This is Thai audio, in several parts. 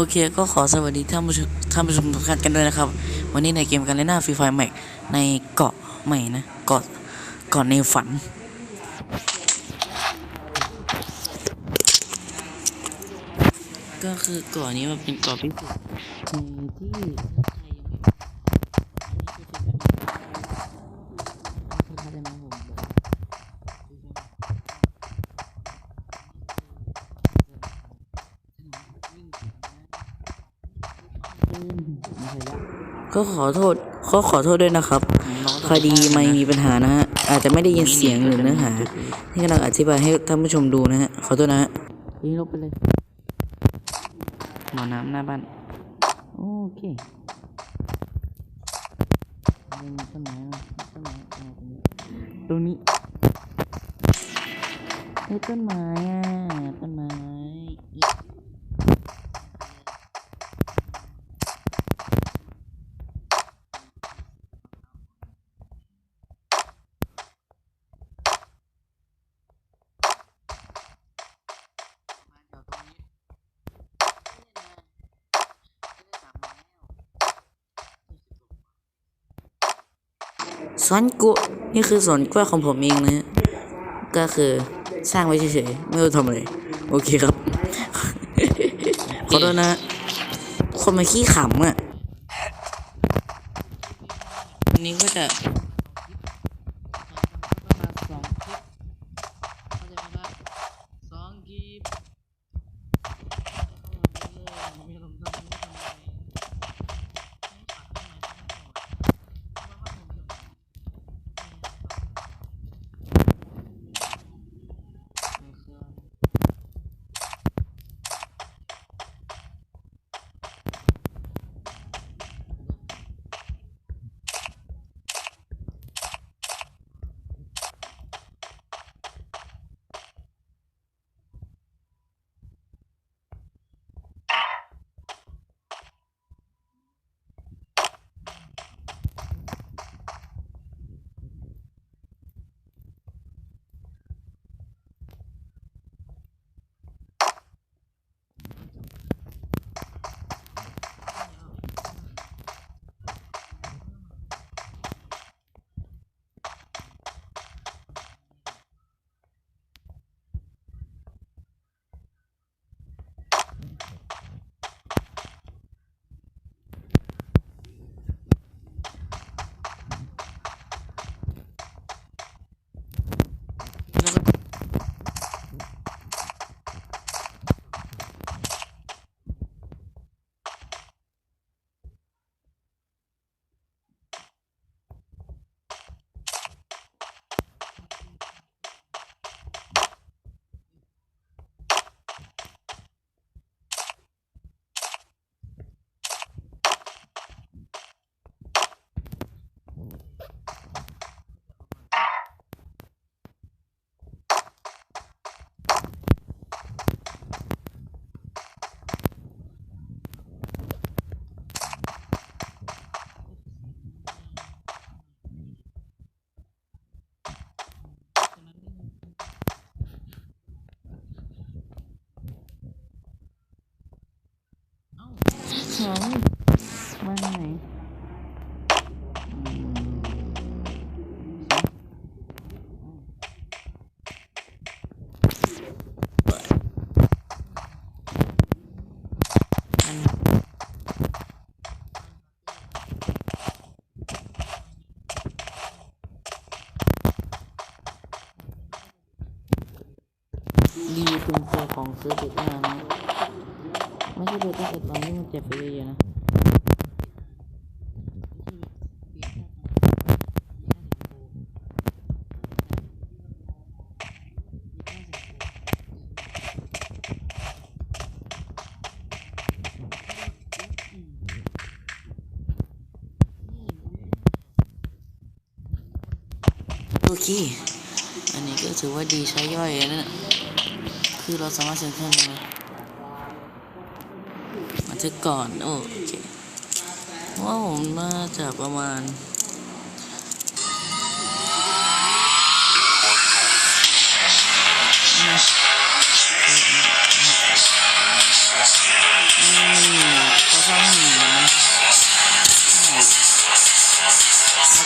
โอเคก็ขอสวัสดีท่านผู้ชมท่านผู้ชมทุกท่านกันด้วยนะครับ วันนี้ในเกมการเล่นหน้าฟรีไฟแม็กในเกาะใหม่นะเกาะเกาะในฝัน ก็คือเกาะนี้มันเป็นเกาะพิเศษในที่ไทยยังไม่อันนี้คือเป็นแบบเข้าใจไหมผมบอก ก็ขอโทษก็ขอโทษด้วยนะครับ คดีไม่มีปัญหานะฮะ อาจจะไม่ได้ยินเสียงหรือเนื้อหาที่กำลังอธิบายให้ท่านผู้ชมดูนะฮะ ขอโทษนะฮะยิงลบไปเลยหมอน้ำหน้าบ้านโอเคมีต้นไม้นะต้นไม้อะไรตรงนี้ตรงนี้เฮ้ยต้นไม้อะต้นไม้ สวนกล้วยนี่คือสวนกล้วยของผมเองนะฮะก็คือสร้างไว้เฉยๆไม่รู้ทำอะไรโอเคครับขอโทษนะ คนมาขี้ขำอะวันนี้ก็จะ ของบ้านไหนอื ไม่ใช่เบต้าเอ็ดร้อยนี่มันเจ็บไปเยอะๆนะโอเค อันนี้ก็ถือว่าดีใช้ย่อยนะเนี่ยคือเราสามารถเซ็นเครื่องได้ จะก่อน โอเคว่าผมมาจากประมาณ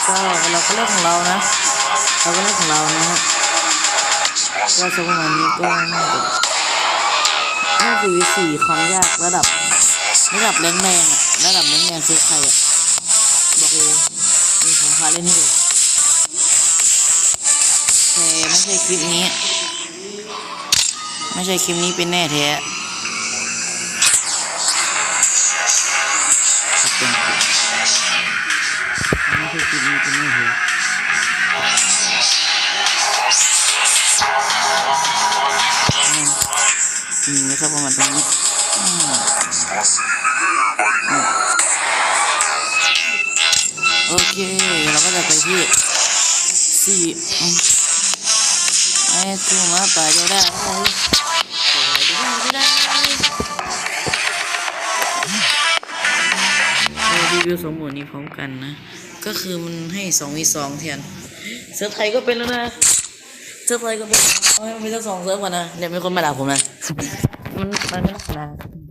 ก็เราก็เรื่องของเรานะ เราก็เรื่องของเรานะฮะก็จะประมาณนี้ก็น่าจะน่าจะวิสี่ความยากระดับ ระดับแรงแมงอะระดับแรงแมงคือใครอะบอกเลยนี่ผมพาเล่นให้ดูแต่ไม่ใช่คลิปนี้ ไม่ใช่คลิปนี้เป็นแน่แท้นไม่ใช่คลิปนี้เป็นแน่แท้อืมไม่ครับประมาณตรงนี้ โอเค เราก็จะไปที่สี่ไอ้ตัวมาป่าจะได้รารีวิวสองหมดนี้พร้อมกันนะ ก็คือมันให้สองวีสองแทนเซิร์ฟไทยก็เป็นแล้วนะเซิร์ฟไทยก็เป็นเอาให้มันมีทั้งสองเซิร์ฟก่อนนะเดี๋ยวมีคนมาด่าผมนะ มันมันไม่ได้นะ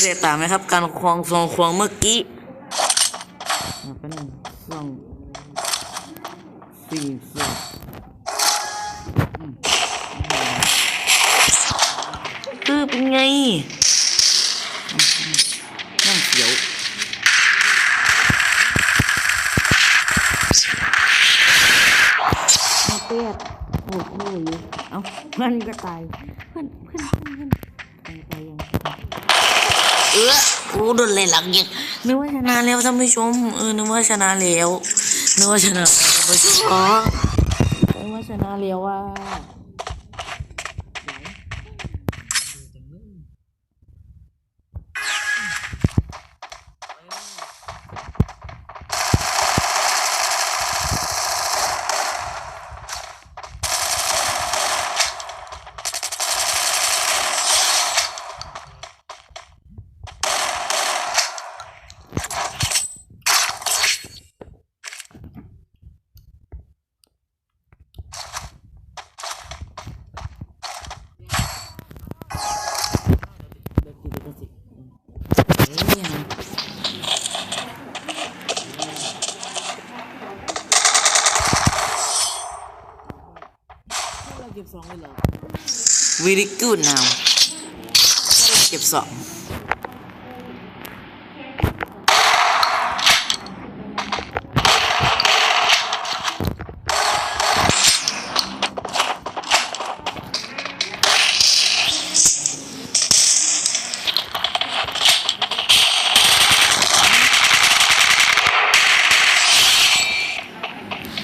คุณผู้ชมสังเกตตามไหมครับ การควงทรงควงเมื่อกี้เป็นหนึ่งสองสี่สองคือเป็นไงนั่งเขียวเปียกโอ้โหอยู่เอ้าเพื่อนก็ตายเพื่อนเพื่อนเพื่อนเพื่อนตายยัง เออโอ้โดนเลยหลังยิงนึกว่าชนะแล้วท่านผู้ชมเออนึกว่าชนะแล้วนึกว่าชนะแล้วท่านผู้ชมนึกว่าชนะแล้วว่าเด็กติดลิขสิทธิ์เฮ้ยยังเราเก็บ สองเลยเหรอ very good now เก็บสอง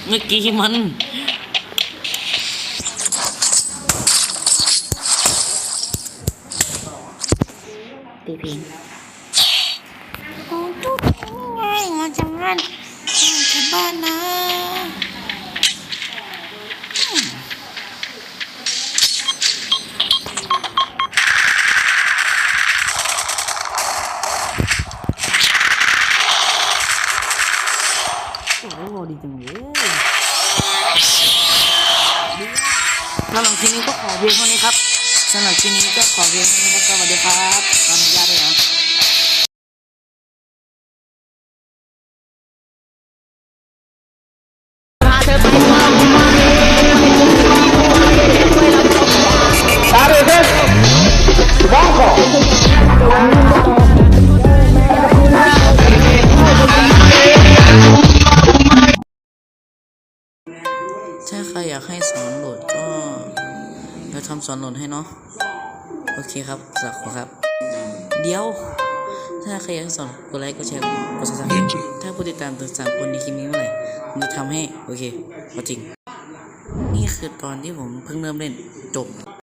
เมื่อกี้มัน ตีพิงโอ้ทุกง่ายมาจากบ้านมาจากบ้านนะโอ้โหดีจังเลยสำหรับคลิปนี้ก็ขอเพียงเท่านี้ครับำหรับคลิปนี้ก็ขอเพียงเท่านี้ครับสวัสดีครับขออนุญาตด้วยนะถ้าใครอยากให้สอนโหลดก็ เดี๋ยวทำสอนโหลดให้เนาะโอเคครับสักขอครับ เดี๋ยว ถ้าใครอยากให้สอนกดไลค์กดแชร์กดซับสไครต์ถ้าผู้ติดตามถึงสามคนในคลิปนี้เมื่อไหร่ผมจะทำให้ โอเคเอาจริง นี่คือตอนที่ผมเพิ่งเริ่มเล่นจบ